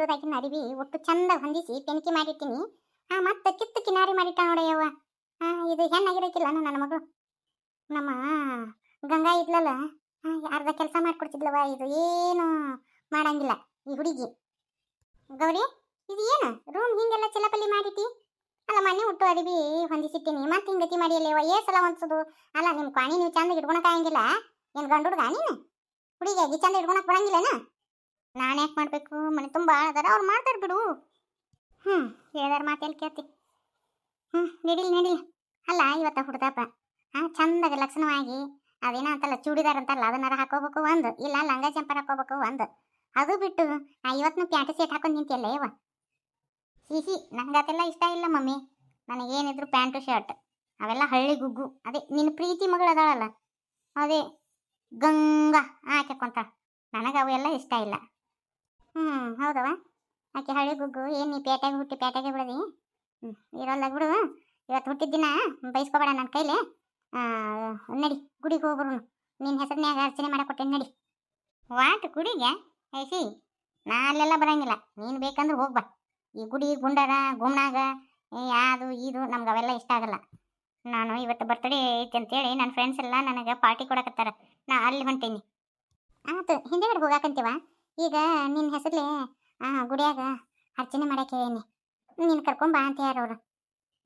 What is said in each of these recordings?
ಇರೋದಾಕಿನ ಅರಿವಿ ಒಟ್ಟು ಚಂದ ಹೊಂದಿಸಿ ಪೆನ್ಕಿ ಮಾಡಿಟ್ಟಿನಿ ಆ ಮತ್ತೆ ಕಿತ್ತು ಕಿನಾರಿ ಮಾಡಿಟ್ಟ ನೋಡಯ್ಯವ್ವ ಹಾ, ಇದು ಹೆಣ್ಣಾಗಿರಕ್ಕಿಲ್ಲ ನನ್ನ ಮಗಳು. ನಮ್ಮ ಗಂಗಾ ಇದ್ಲಲ್ಲ ಅರ್ಧ ಕೆಲಸ ಮಾಡ್ಕೊಡ್ತಿದ್ಲವ ಇದು ಏನು ಮಾಡಂಗಿಲ್ಲ ಈ ಹುಡುಗಿ. ಗೌರಿ, ಇದು ಏನು? ರೂಮ್ ಹಿಂಗೆಲ್ಲ ಚಿಲಪಲ್ಲಿ ಮಾಡಿಟ್ಟಿ? ಅಲ್ಲ, ಮನೆ ಹುಟ್ಟು ಅರಿವಿ ಹೊಂದಿಸಿಟ್ಟಿನಿ. ಮತ್ತೆ ಹಿಂಗತಿ ಮಾಡಿಯಲ್ಲ ಏ ಸಲ ಹೊಂದಿಸೋದು ಅಲ್ಲ ನಿಮ್ಮ ಕ್ವಾಣಿ ನೀವು ಚಂದ ಇಟ್ಕೊಳಕ್ ಆಗಂಗಿಲ್ಲ. ಏನು ಗಂಡು ಹುಡುಗ ನೀನು? ಹುಡುಗಿಯಾಗಿ ಚಂದ ಇಟ್ಕೊಳಕ್ ಬರಂಗಿಲ್ಲನ? ನಾನು ಯಾಕೆ ಮಾಡಬೇಕು? ಮನೆ ತುಂಬ ಅದಾರ ಅವ್ರು ಮಾಡ್ತಾರೆ ಬಿಡು. ಹ್ಞೂ ಹೇಳ್ದಾರ ಮಾತೆಲ್ಲಿ ಕೇಳ್ತಿ? ಹ್ಞೂ ನಡಿಲಿ ನಡಿಲಿ. ಅಲ್ಲ, ಇವತ್ತ ಹುಡ್ದಪ್ಪ ಹಾಂ, ಚಂದಾಗ ಲಕ್ಷಣವಾಗಿ ಅದೇನೋ ಅಂತಲ್ಲ, ಚೂಡಿದಾರ ಅಂತಲ್ಲ, ಅದನ್ನಾರ ಹಾಕೋಬೇಕು ಒಂದು. ಇಲ್ಲ, ಲಂಗ ಚಂಪರ್ ಹಾಕೋಬೇಕು ಒಂದು. ಅದು ಬಿಟ್ಟು ಆ ಇವತ್ತು ಪ್ಯಾಂಟ್ ಸೆಟ್ ಹಾಕೊಂಡು ನಿಂತಿಯಲ್ಲ ಇವ ಸಿಹಿ ನಂಗೆ ಅದೆಲ್ಲ ಇಷ್ಟ ಇಲ್ಲ, ಮಮ್ಮಿ. ನನಗೇನಿದ್ರು pant, shirt. ಅವೆಲ್ಲ ಹಳ್ಳಿ ಗುಗ್ಗು. ಅದೇ ನಿನ್ನ ಪ್ರೀತಿ ಮಗಳು ಅದಾಳಲ್ಲ. ಅದೇ, ಗಂಗಾ ಹಾಕ್ಯಾಕೊಂತ ನನಗೆ ಅವೆಲ್ಲ ಇಷ್ಟ ಇಲ್ಲ. ಹ್ಞೂ ಹೌದವ? ಆಕೆ ಹಳೆ ಗುಗ್ಗು, ಏನು ನೀ ಪೇಟೆಗೆ ಹುಟ್ಟಿ ಪೇಟೆಗೆ ಬಿಡದಿ? ಹ್ಞೂ ಇರೋಲ್ಲ ಬಿಡು. ಇವತ್ತು ಹುಟ್ಟಿದ ದಿನ ಬೈಸ್ಕೊಬೇಡ ನನ್ನ ಕೈಲಿ. ನಡಿ, ಗುಡಿಗೆ ಹೋಗ್ಬರು ನಿನ್ನ ಹೆಸರಿನ್ಯಾಗ ಅರ್ಚನೆ ಮಾಡಕೊಟ್ಟೆ ನಡಿ. ವಾಟ್, ಗುಡಿಗೆ? ಐಸಿ ನಾ ಅಲ್ಲೆಲ್ಲ ಬರಂಗಿಲ್ಲ. ನೀನು ಬೇಕಂದ್ರೆ ಹೋಗ್ಬಾ ಈ ಗುಡಿ ಗುಂಡಾರ ಗುಮ್ನಾಗ ಅದು ಇದು ನಮ್ಗೆ ಅವೆಲ್ಲ ಇಷ್ಟ ಆಗಲ್ಲ. ನಾನು ಇವತ್ತು ಬರ್ತಡೇ ಐತಿ ಅಂತೇಳಿ ನನ್ನ ಫ್ರೆಂಡ್ಸ್ ಎಲ್ಲ ನನಗೆ ಪಾರ್ಟಿ ಕೊಡಕತ್ತಾರ. ನಾ ಅಲ್ಲಿ ಹೊಂಟೀನಿ. ಆತು ಹಿಂದೆಗಡೆ ಹೋಗಾಕಂತೀವ? ಈಗ ನಿನ್ನ ಹೆಸರ್ಲೆ ಗುಡಿಯಾಗ ಅರ್ಚನೆ ಮಾಡಕ್ಕೆ ಹೇಳೀನಿ. ನೀನು ಕರ್ಕೊಂಬಾ ಅಂತ ಯಾರವ್ರು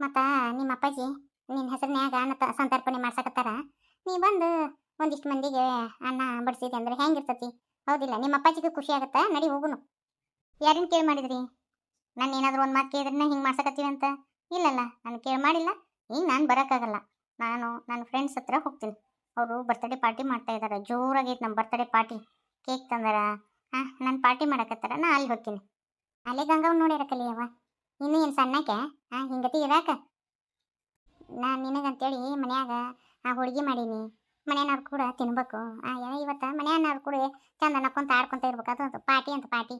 ಮತ್ತು ನಿಮ್ಮ ಅಪ್ಪಾಜಿ ನಿನ್ನ ಹೆಸರಿನ್ಯಾಗ ಅನ್ನ ಸಂತರ್ಪಣೆ ಮಾಡ್ಸಕತ್ತಾರ. ನೀ ಬಂದು ಒಂದಿಷ್ಟು ಮಂದಿಗೆ ಅನ್ನ ಬಡಿಸಿದೆ ಅಂದ್ರೆ ಹೆಂಗಿರ್ತತಿ ಹೌದಿಲ್ಲ, ನಿಮ್ಮ ಅಪ್ಪಾಜಿಗೂ ಖುಷಿ ಆಗುತ್ತೆ? ನಡಿ ಹೋಗುನು. ಯಾರನ್ನ ಕೇಳಿ ಮಾಡಿದ್ರಿ? ನಾನು ಏನಾದರೂ ಒಂದು ಮಾತು ಕೇಳಿದ್ರೆ ಹಿಂಗೆ ಮಾಡ್ಸಕತ್ತೀವಿ ಅಂತ? ಇಲ್ಲಲ್ಲ, ನಾನು ಕೇಳಿ ಮಾಡಿಲ್ಲ. ಈಗ ನಾನು ಬರೋಕ್ಕಾಗಲ್ಲ. ನಾನು ನನ್ನ ಫ್ರೆಂಡ್ಸ್ ಹತ್ರ ಹೋಗ್ತೀನಿ. ಅವರು ಬರ್ತ್ಡೇ ಪಾರ್ಟಿ ಮಾಡ್ತಾ ಇದ್ದಾರೆ ಜೋರಾಗೈತೆ ನಮ್ಮ ಬರ್ತ್ಡೇ ಪಾರ್ಟಿ ಕೇಕ್ ತಂದಾರ. ಹಾಂ ನಾನು ಪಾರ್ಟಿ ಮಾಡಕತ್ತಾರ, ನಾ ಅಲ್ಲಿ ಹೋಗ್ತೀನಿ. ಅಲ್ಲೇ ಗಂಗವ್ ನೋಡ್ಯಾರ ಕಲಿಯವ ಇನ್ನೂ ಏನು ಸಣ್ಣಕ್ಕೆ? ಹಾಂ, ಹಿಂಗತಿ ಇರಾಕ? ನಾನು ನಿನಗಂತೇಳಿ ಮನ್ಯಾಗ, ಆ ಹೋಳಿಗೆ ಮಾಡೀನಿ. ಮನೆಯವ್ರು ಕೂಡ ತಿನ್ಬೇಕು. ಇವತ್ತು ಮನೆಯವ್ರು ಕೂಡ ಚಂದ ನಕ್ಕೊಂತ ಆಡ್ಕೊಂತ ಇರ್ಬೇಕು. ಅದು ಪಾರ್ಟಿ ಅಂತ ಪಾರ್ಟಿ.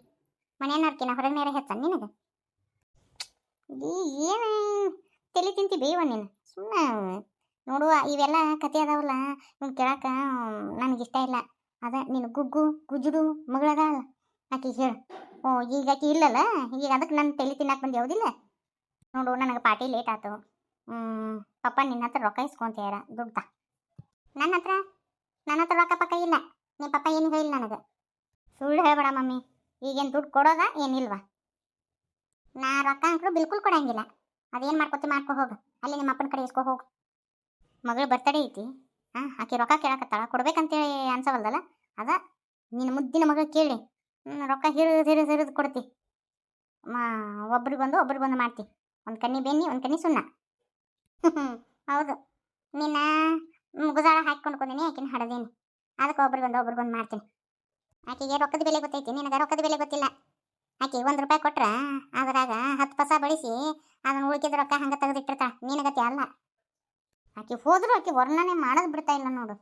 ಮನೆಯವ್ರಕಿನ ಹೊರಗಿನಾರ ಹೆಚ್ಚ ನಿನಗೆ? ಏನು ತಲೆ ತಿಂತಿ ಬೇವ ನೀನು? ಸುಮ್ಮನೆ ನೋಡುವ, ಇವೆಲ್ಲ ಕತೆ ಅದಾವಲ್ಲ, ಇವ್ನು ಕೇಳಕ್ಕೆ ನನಗಿಷ್ಟ ಇಲ್ಲ. ಅದ ನೀನು ಗುಗ್ಗು ಗುಜುಡು ಮಗಳದ ಆಕಿ ಹೇಳು. ಓ, ಈಗ ಆಕಿ ಇಲ್ಲಲ್ಲ? ಈಗ ಅದಕ್ಕೆ ನನ್ನ ತಲೆ ತಿನ್ನಕ್ಕೆ ಬಂದು ಯಾವುದಿಲ್ಲ ನೋಡು, ನನಗೆ ಪಾರ್ಟಿ ಲೇಟ್ ಆಯ್ತು ಪಪ್ಪ ನಿನ್ನ ಹತ್ರ ರೊಕ್ಕ ಇಸ್ಕೊಂತೀಯಾರ ದುಡ್ಡ ನನ್ನ ಹತ್ರ? ನನ್ನ ಹತ್ರ ರೊಕ್ಕ ಪಕ್ಕ ಇಲ್ಲ. ನಿಮ್ಮ ಪಪ್ಪ ಏನು ಹೇಳಿಲ್ಲ ನನಗೆ. ಸುಳ್ಳು ಹೇಳ್ಬೇಡ ಮಮ್ಮಿ. ಈಗೇನು ದುಡ್ಡು ಕೊಡೋದ ಏನಿಲ್ವಾ ನಾ ರೊಕ್ಕ ಅಂಕರು ಬಿಲ್ಕುಲ್ ಕೊಡಂಗಿಲ್ಲ. ಅದೇನು ಮಾಡ್ಕೊತಿ ಮಾಡ್ಕೊ ಹೋಗು. ಅಲ್ಲಿ ನಿಮ್ಮ ಅಪ್ಪನ ಕಡೆ ಇಸ್ಕೊ ಹೋಗು. ಮಗಳು ಬರ್ತಡೇ ಐತಿ. ಹಾಂ ಆಕೆ ರೊಕ್ಕ ಕೇಳಕತ್ತಾಳ. ಕೊಡ್ಬೇಕಂತೇಳಿ ಅನ್ಸವಲ್ದಲ್ಲ? ಅದ ನಿನ್ನ ಮುದ್ದಿನ ಮಗ ಕೇಳಿ. ರೊಕ್ಕ ಹಿರಿದು ಹಿರಿದು ಹಿರಿದು ಕೊಡ್ತಿ. ಮಾ, ಒಬ್ರಿಗೆ ಬಂದು ಮಾಡ್ತಿ. ಒಂದು ಕನ್ನಿ ಬೆನ್ನಿ, ಒಂದು ಕನ್ನಿ ಸುಣ್ಣ. ಹೌದು. ನಿನ್ನ ಮುಗುದಾಳ ಹಾಕ್ಕೊಂಡು ಕೊಂದಿನಿ ಆಕಿನ ಹಡದೇನಿ. ಅದಕ್ಕೆ ಒಬ್ರಿಗೆ ಬಂದು ಒಬ್ರಿಗೆ ಬಂದು ಮಾಡ್ತೀನಿ. ಆಕೆಗೆ ರೊಕ್ಕದ ಬೆಲೆ ಗೊತ್ತೈತಿ, ನಿನಗೆ ರೊಕ್ಕದ ಬೆಲೆ ಗೊತ್ತಿಲ್ಲ. ಆಕೆ ಒಂದು ರೂಪಾಯಿ ಕೊಟ್ರ, ಅದ್ರಾಗ ಹತ್ತು ಪಸ ಬಳಸಿ, ಅದನ್ನ ಉಳ್ಕಿದ ರೊಕ್ಕ ಹಂಗೆ ತೆಗೆದಿಟ್ಟಿರ್ತಾಳ. ನಿನಗತಿ ಅಲ್ಲ. ಆಕೆ ಹೋದ್ರು ಆಕೆ ವರ್ಣನೆ ಮಾಡೋದು ಬಿಡ್ತಾ ಇಲ್ಲ ನೋಡು.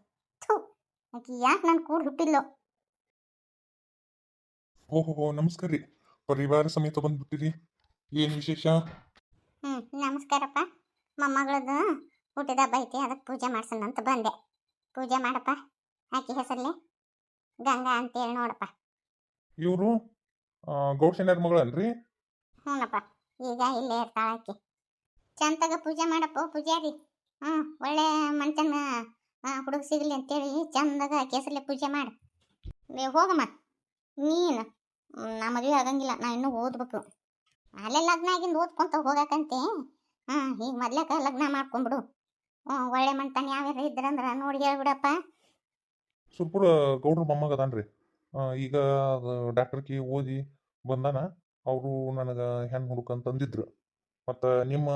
ಥೂ ಆಕೆ ಯಾಕೆ ನನ್ನ ಕೂಡ ಹುಟ್ಟಿಲ್ಲೋ ಓಹೋ ನಮಸ್ಕಾರ ರೀ ಪರಿವಾರ ಸಮೇತ ಬಂದ್ಬಿಟ್ಟಿರಿ. ಏನು ವಿಶೇಷ? ಹ್ಞೂ ನಮಸ್ಕಾರಪ್ಪ. ಮೊಮ್ಮಗಳದ್ದು ಹುಟ್ಟಿದ ಹಬ್ಬ ಐತಿ ಅದಕ್ಕೆ ಪೂಜೆ ಮಾಡ್ಸೋಣ ಅಂತ ಬಂದೆ. ಪೂಜೆ ಮಾಡಪ್ಪ ಆಕೆ ಹೆಸರಲ್ಲಿ ಗಂಗಾ ಅಂತೇಳಿ ನೋಡಪ್ಪ. ಇವರು ಗೌಶನ್ಯರ ಮಗಳನ್ರಿ? ಹ್ಞೂನಪ್ಪ ಈಗ ಇಲ್ಲೇ ಇರ್ತಾಳ ಆಕೆ. ಚಂತಾಗ ಪೂಜೆ ಮಾಡಪ್ಪ ಪೂಜಾರಿ ಹ್ಞೂ ಒಳ್ಳೆ ಮನ್ತನ ಹುಡುಗ ಸಿಗಲಿ ಅಂತೇಳಿ ಚಂದಾಗ ಕೇಸರಲೆ ಪೂಜೆ ಮಾಡಿ. ಹೋಗಮ್ಮ. ನೀನು ನಾ ಮದುವೆ ಆಗಂಗಿಲ್ಲ, ನಾ ಇನ್ನೂ ಓದ್ಬೇಕು. ಅಲ್ಲೇ ಲಗ್ನ ಆಗಿಂದ ಓದ್ಕೊಂತ ಹೋಗಕಂತೆ ಹಾಂ ಈಗ ಮೊದ್ಲಕ್ಕ ಲಗ್ನ ಮಾಡ್ಕೊಂಬಿಡು. ಒಳ್ಳೆ ಮನ್ತನ ಯಾವ್ಯಾರ ಇದ್ರಂದ್ರೆ ನೋಡಿ ಹೇಳ್ಬಿಡಪ್ಪ. ಸುರ್ಪುರ ಗೌಡ್ರ ಮೊಮ್ಮಗ ಅದಾನ್ರಿ. ಈಗ ಡಾಕ್ಟರ್ಕಿ ಓದಿ ಬಂದಾನ, ಅವರು ನನಗೆ ಹೆಣ್ಣು ಹುಡುಕಂತ ಅಂದಿದ್ರು ಮತ್ತು ನಿಮ್ಮ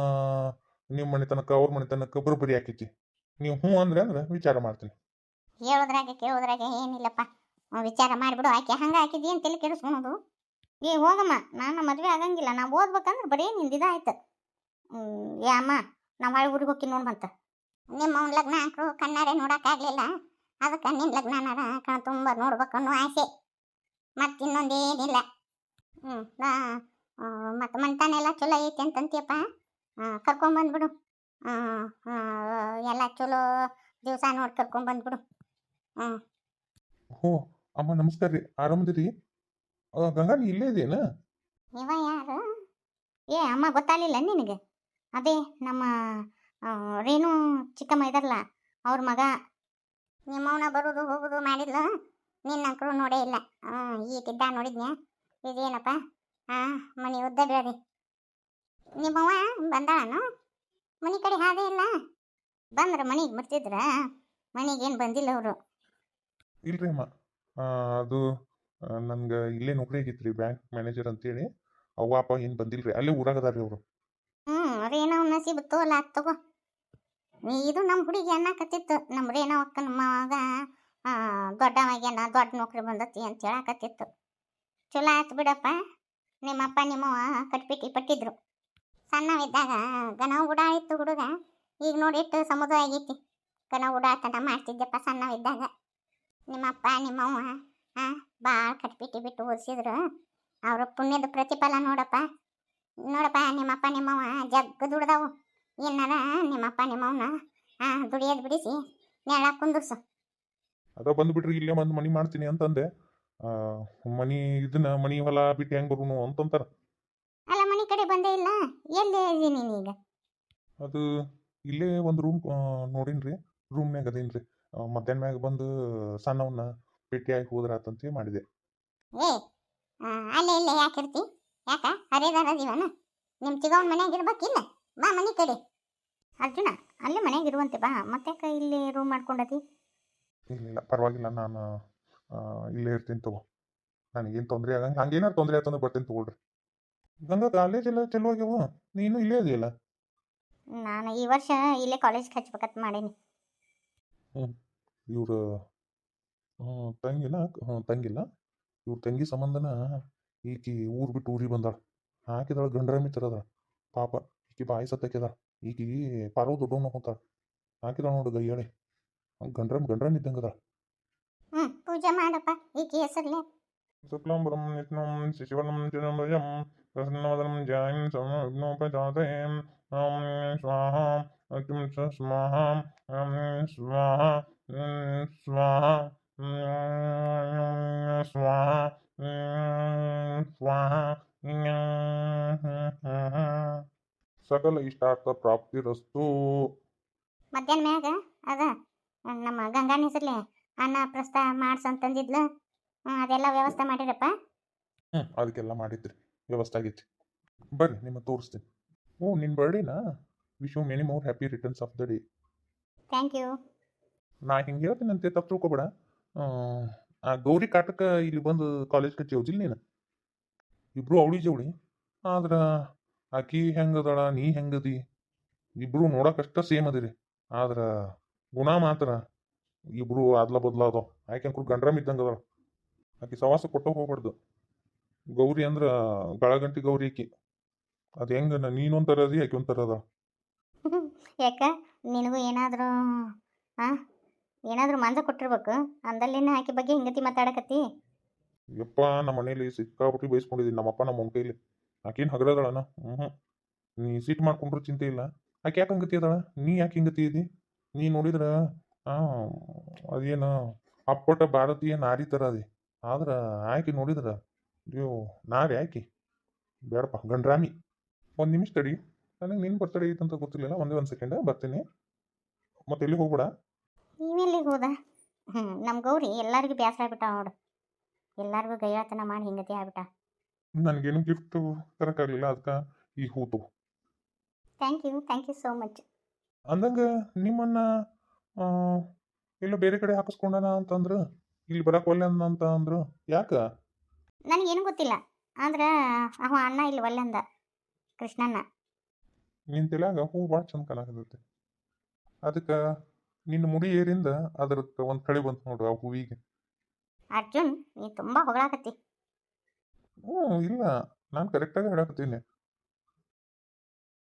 ನಿಮ್ಮ ಮನೆತನಕ, ಅವ್ರ ಮನೆತನಕ ಬರೋಬ್ಬರಿ ಆಕೈತಿ. ನೀವು ಹ್ಞೂ ಅಂದ್ರೆ ಅಂದ್ರೆ ವಿಚಾರ ಮಾಡ್ತೀನಿ. ಹೇಳೋದ್ರಾಗೆ ಕೇಳೋದ್ರಾಗ ಏನಿಲ್ಲಪ್ಪ. ವಿಚಾರ ಮಾಡಿಬಿಡು. ಆಕೆ ಹಂಗೆ ಹಾಕಿದ್ದಿ ಅಂತ ತಲೆ ಕೆಡಿಸ್ಕೊಳೋದು ಏ, ಹೋಗಮ್ಮ. ನಾನು ಮದುವೆ ಆಗಂಗಿಲ್ಲ. ನಾ ಓದ್ಬೇಕಂದ್ರೆ ಬರೀ ನಿಂದಿದಾಯ್ತು ಏ, ಅಮ್ಮ, ನಾವು ಹಳೆ ಊರಿಗೆ ಹೋಗಿ ನೋಡ್ಬಂತ ನಿಮ್ಮ ಅವ್ನ ಲಗ್ನ ಹಾಕು ಕಣ್ಣಾರೆ ನೋಡೋಕ್ಕಾಗಲಿಲ್ಲ ಅದಕ್ಕೆ ನಿನ್ನ ಲಗ್ನನಾರ ಕಣ ತುಂಬ ನೋಡ್ಬೇಕು ಅನ್ನೋ ಆಸೆ. ಮತ್ತು ಇನ್ನೊಂದೇನಿಲ್ಲ ಹ್ಞೂ ಮತ್ತು ಮಂತಾನೆಲ್ಲ ಚಲೋ ಐತೆ ಅಂತಂತೀಯಪ್ಪ. ಕರ್ಕೊಂಬಂದ್ಬಿಡು ಎಲ್ಲ ಚಲೋ ದಿವಸ ನೋಡಿ ಕರ್ಕೊಂಬಂದ್ಬಿಡು ಹೋ ಅಮ್ಮ ನಮಸ್ಕಾರ ರೀ. ಆರಾಮದಿರಿ ಗಂಗಾ ನೀ ಇಲ್ಲೇ ಇದೆಯೇನ? ಇವ ಯಾರು? ಏ ಅಮ್ಮ ಗೊತ್ತಾಗಲಿಲ್ಲ ನಿನಗೆ? ಅದೇ ನಮ್ಮ ರೇಣು ಚಿಕ್ಕಮ್ಮ ಇದಾರಲ್ಲ ಅವ್ರ ಮಗ. ನಿಮ್ಮವನ ಬರೋದು ಹೋಗೋದು ಮಾಡಿದ್ಲು. ನಿನ್ನ ಅಂಕರು ನೋಡೇ ಇಲ್ಲ. ಹ್ಞೂ ಈಗಿದ್ದ ನೋಡಿದ್ನ್ಯಾ? ಇದೇನಪ್ಪ? ಹಾಂ ಮನೆ ಉದ್ದ ಬೇಡಿ ನಿಮ್ಮವ್ವ ಬಂದಾಳನು ಮನೆ ಕಡೆ ಹಾದೆ ಇಲ್ಲ? ಬಂದ್ರ ಮನೆಗೆ ಬರ್ತಿದ್ರ ಮನೆಗೇನು ಬಂದಿಲ್ಲ ಅವರು? ಇಲ್ರಿ ಅಮ್ಮ. ಆ, ಅದು ನನ್ಗೆ ಇಲ್ಲೇ ನೌಕರಿ ಆಗಿತ್ತು ರೀ ಬ್ಯಾಂಕ್ ಮ್ಯಾನೇಜರ್ ಅಂತೇಳಿ. ಅವ್ವ ಅಪ್ಪ ಏನು ಬಂದಿಲ್ರಿ? ಅಲ್ಲೇ ಊರಾಗ ಅದಾರ ರೀ ಅವರು ಹ್ಞೂ ಅದೇನೋ ನಸೀಬ್ ತೋಲ ಆತ್ ತಗೋ. ನೀ ಇದು ನಮ್ಮ ಹುಡುಗಿ ಅನ್ನಕತ್ತಿತ್ತು. ನಮ್ಮ ರೇಣವ್ ಅಕ್ಕನ ಮಗ ಆ, ದೊಡ್ಡವಾಗ್ಯಾನ ದೊಡ್ಡ ನೌಕರಿ ಬಂದತಿ ಅಂತ ಹೇಳಕತ್ತಿತ್ತು. ಚಲೋ ಆಯ್ತು ಬಿಡಪ್ಪ. ನಿಮ್ಮಪ್ಪ ನಿಮ್ಮವ್ವ ಕಟ್ಬಿಟ್ಟಿ ಪಟ್ಟಿದ್ರು. ಸಣ್ಣವಿದ್ದಾಗ ಗನ ಇತ್ತು ಹುಡುಗ. ಈಗ ನೋಡಿಟ್ಟು ಸಮುದ್ರ ಆಗೈತಿ. ಗನ ಉಡಾಟನ ಮಾಡ್ತಿದ್ದೆಪ್ಪ ಸಣ್ಣವಿದ್ದಾಗ. ನಿಮ್ಮಪ್ಪ, ನಿಮ್ಮವ್ವ ಹಾಂ ಭಾಳ ಕಟ್ಬಿಟ್ಟಿ ಬಿಟ್ಟು ಓದಿಸಿದ್ರು ಅವ್ರ ಪುಣ್ಯದ ಪ್ರತಿಫಲ ನೋಡಪ್ಪ. ನೋಡಪ್ಪ, ನಿಮ್ಮಪ್ಪ, ನಿಮ್ಮವ್ವ ಜಗ್ಗ ದುಡ್ದವು. ಏನಾರ ನಿಮ್ಮಪ್ಪ ನಿಮ್ಮವ್ನ ಆ, ದುಡಿಯೋದು ಬಿಡಿಸಿ ನೆಳ ಕುಂದಿಸು ಅದ ಬಂದ್ಬಿಟ್ರಿ, ಇಲ್ಲೇ ಬಂದು ಮನಿ ಮಾಡ್ತೀನಿ ಅಂತಂದೆ. ಮನಿ ಇದನ್ನ ಮನಿ ಹೊಲ ಬಿಟ್ಟು ಹೆಂಗ್ ಬರುನು ಅಂತಂತಾರ. ಬಂದೇ ಇಲ್ಲ? ಎಲ್ಲಿ ಇದೀನಿ ನೀನೀಗ? ಅದು ಇಲ್ಲೇ ಒಂದು ರೂಮ್ ನೋಡಿನ್ರಿ. ರೂಮ್ನ್ಯಾಗ ಅದೇನ್ರಿ. ರೀ ಮಧ್ಯಾಹ್ನ ಮ್ಯಾಗ ಬಂದು ಸಣ್ಣವನ್ನ ಭೇಟಿಯಾಗಿ ಹೋದ್ರಾತಂತ ಮಾಡಿದೆ. ಏ ಆ, ಅಲ್ಲೇ ಇಲ್ಲೇ ಯಾಕಿರ್ತಿ ಯಾಕ? ಹರಿದಾರ ಅದೀವನ ನಿಮ್ಮ ಮನೆಗೆ ಮನ್ಯಾಗ ಇರ್ಬೇಕಿಲ್ಲ ಬಾ ಮನೆ ಕಡೆ. ಅರ್ಜುನ ಅಲ್ಲೇ ಮನ್ಯಾಗ ಇರುವಂತೆ ಬಾ. ಮತ್ತೆ ಇಲ್ಲಿ ರೂಮ್ ಮಾಡ್ಕೊಂಡತಿ? ಇಲ್ಲ ಇಲ್ಲ ಪರವಾಗಿಲ್ಲ. ನಾನು ಆ, ಇಲ್ಲೇ ಇರ್ತೀನಿ ತಗೋ. ನನಗೇನು ತೊಂದರೆ ಆಗಂಗೆ ಹಂಗೇನಾರು ತೊಂದರೆ ಆಯ್ತಂದ್ರೆ ಬರ್ತೀನಿ ತಗೊಳ್ರಿ. ಗಂಗಾ ಕಾಲೇಜ್ ಎಲ್ಲ ಚಲೋ ಆಗ್ಯಾವ. ನೀನು ಇಲ್ಲೇ ಅದಿಲ್ಲ ನಾನು ಈ ವರ್ಷ ಇಲ್ಲೇ ಕಾಲೇಜ್ಗೆ ಹಚ್ಬೇಕಂತ ಮಾಡೀನಿ. ಇವ್ರ ತಂಗಿನ? ತಂಗಿಲ್ಲ. ಇವ್ರ ತಂಗಿ ಸಂಬಂಧನ ಈಕಿ ಊರ್ ಬಿಟ್ಟು ಊರಿಗೆ ಬಂದಾಳ. ಹಾಕಿದಾಳ ಗಂಡ್ರಮಿ ತರದ ಪಾಪ ಈಕಿ ಬಾಯಿ ಸತ್ತಕ್ಕಿದಾಳ ಈಕಿ ಪಾರೋ ದೊಡ್ಡವನ್ನ ಹೋಗ್ತಾಳ ಹಾಕಿದಾಳ ನೋಡು ಗೈಯಾಳೆ ಗಂಡ್ರಮ್ ಗಂಡ್ರಮ್ ಇದ್ದಂಗದ ಅದಾಳ ಹ್ಞೂ ಪೂಜೆ ಮಾಡಪ್ಪ. ಈಕಿ ಹೆಸರ್ಲೆ ಶುಕ್ಲಾಂಬರಂ ನಿತ್ಯಂ ಶಿಶಿವರ್ಣಂ ಚಿದಂಬರಂ ಪ್ರಸನ್ನವದನಂ ಜ್ಯಾಯಂ ಸಮವಿಘ್ನೋಪಜಾತಯಂ ಓಂ ಸ್ವಾಹ ಅಗ್ನಿಂ ಸ ಸ್ವಾಹ ಓಂ ಸ್ವಾಹ ಓಂ ಸ್ವಾಹ ಓಂ ಸ್ವಾಹ ಓಂ ಸ್ವಾಹ ಸಕಲ ಇಷ್ಟಾರ್ಥ ಪ್ರಾಪ್ತಿರಸ್ತು ಮಧ್ಯಾಹ್ನ ಮ್ಯಾಗ ಅದ ನಮ್ಮ ಗಂಗಾನ ಹೆಸರ್ಲೆ ಅನ್ನ ಪ್ರಸ್ತಾವ ಮಾಡ್ಸಂತಂದಿದ್ಲು ಹ್ಮ್, ಅದೆಲ್ಲ ವ್ಯವಸ್ಥೆ ಮಾಡಿರಪ್ಪ. ಹ್ಞೂ ಅದಕ್ಕೆಲ್ಲ ಮಾಡಿದ್ರಿ. ವ್ಯವಸ್ಥೆ ಆಗೈತಿ ಬರ್ರಿ ನಿಮ್ಮ ತೋರಿಸ್ತೀನಿ. ಓ ನಿನ್ನ ಬರ್ಡೇನಾ wish you many more happy returns of the day thank you ನಾ ಹಿಂಗೆ ಹೇಳ್ತೀನಂತೆ ತಪ್ಪು ತಿಳ್ಕೊಬೇಡ. ಆ, ಗೌರಿ ಕಾಟಕ ಇಲ್ಲಿ ಬಂದು ಕಾಲೇಜ್ ಕಚ್ಚಿ ನೀನು? ಇಬ್ರು ಅವಳಿ ಜವಳಿ. ಆದ್ರೆ ಆಕಿ ಹೆಂಗದಾಳ ನೀ ಹೆಂಗದಿ? ಇಬ್ರು ನೋಡಕ್ಕಷ್ಟ ಸೇಮ್ ಅದಿರಿ. ಆದ್ರೆ ಗುಣ ಮಾತ್ರ ಇಬ್ರು ಅದ್ಲ ಬದ್ಲ ಆಯ್ಕೆ ಆಕೆ ಅಂಕರು ಗಂಡ್ರಮ್ ಇದ್ದಂಗೆ ಅದಾಳ. ಆಕಿ ಸವಾಸ ಕೊಟ್ಟ ಹೋಗ್ಬಾರ್ದು. ಗೌರಿ ಅಂದ್ರೆ ಗಳಗಂಟಿ ಗೌರಿ ಆಕಿ. ಅದು ಹೆಂಗ ನೀನೊಂಥರ ಅದಿ ಆಕಿ ಒಂಥರ ಅದ? ಯಾಕ? ನಿನಗೂ ಏನಾದರೂ ಹಾಂ ಏನಾದರೂ ಮಂದ ಕೊಟ್ಟಿರ್ಬೇಕು? ಅಂದಲ್ಲಿನ ಆಕೆ ಬಗ್ಗೆ ಹಿಂಗತಿ ಮಾತಾಡಕತ್ತಿ? ಯಪ್ಪ ನಮ್ಮ ಮನೇಲಿ ಸಿಕ್ಕಾಪಟ್ಟಿ ಬೈಸ್ಕೊಂಡಿದ್ದೀನಿ ನಮ್ಮಪ್ಪ ನಮ್ಮ ಅವ್ನ ಕೈಲಿ ಆಕೇನು ಹಗರದಳನ? ಹ್ಞೂ ನೀ ಸೀಟ್ ಮಾಡ್ಕೊಂಡ್ರು ಚಿಂತೆ ಇಲ್ಲ. ಆಕೆ ಯಾಕೆ ಹಂಗತಿ ಅದಾಳ? ನೀ ಯಾಕೆ ಹಿಂಗತಿ ಇದಿ ನೀ ನೋಡಿದ್ರ ಅದೇನು ಅಪ್ಪಟ ಭಾರತೀಯ ನಾರಿ ಥರ ಅದಿ. ಆದ್ರೆ ಆಕೆ ನೋಡಿದ್ರೆ ಅಯ್ಯೋ ನಾರಿ ಯಾಕೆ? ಬೇಡಪ್ಪ ಗಂಡ್ರಾಮಿ. ಒಂದು ನಿಮಿಷ ತಡಿ. ನನಗೆ ನಿನ್ನ ಬರ್ತಡೇ ಅಂತ ಗೊತ್ತಿರಲಿಲ್ಲ ಒಂದೇ ಒಂದು ಸೆಕೆಂಡ್ ಬರ್ತೀನಿ. ಮತ್ತೆ ಎಲ್ಲಿ ಹೋಗ್ಬೇಡ? ನೀವೆಲ್ಲಿಗೆ ಹೋದ? ನಮ್ಮ ಗೌರಿ ಎಲ್ಲರಿಗೂ ಬೇಸರ ಆಗ್ಬಿಟ್ಟ ನೋಡು. ಎಲ್ಲರಿಗೂ ಗೈರಾತನ ಮಾಡಿ ಹಿಂಗತಿ ಆಗ್ಬಿಟ್ಟ. ನನಗೇನು ಗಿಫ್ಟ್ ತರಕ್ಕಾಗಲಿಲ್ಲ ಅದಕ್ಕೆ ಈಗ ಹೂತು thank you thank you so much ಅಂದಂಗೆ ನಿಮ್ಮನ್ನು ಎಲ್ಲೋ ಬೇರೆ ಕಡೆ ಹಾಕಿಸ್ಕೊಂಡನ ಅಂತಂದ್ರು? ಇಲ್ಲಿ ಬರಕ್ ಒಲ್ಲೆ ಅಂದ ಅಂತ ಅಂದ್ರು. ಯಾಕ? ನನಗೇನು ಗೊತ್ತಿಲ್ಲ. ಆದ್ರೆ ಅವ ಅಣ್ಣ ಇಲ್ಲಿ ಒಲ್ಲೆಂದ ಕೃಷ್ಣಣ್ಣ. ನಿನ್ ತಲ್ಯಾಗ ಹೂ ಭಾಳ ಚಂದ ಕಾಣಕತ್ತೈತಿ ಅದಕ್ಕೆ ನಿನ್ನ ಮುಡಿ ಏರಿಂದ ಅದ್ರ ಒಂದು ಕಳೆ ಬಂತು ನೋಡು ಆ ಹೂವಿಗೆ. ಅರ್ಜುನ್ ನೀ ತುಂಬಾ ಹೊಗಳಾಕತ್ತಿ. ಹ್ಞೂ ಇಲ್ಲ. ನಾನು ಕರೆಕ್ಟಾಗಿ ಹೇಳಕತ್ತೀನಿ.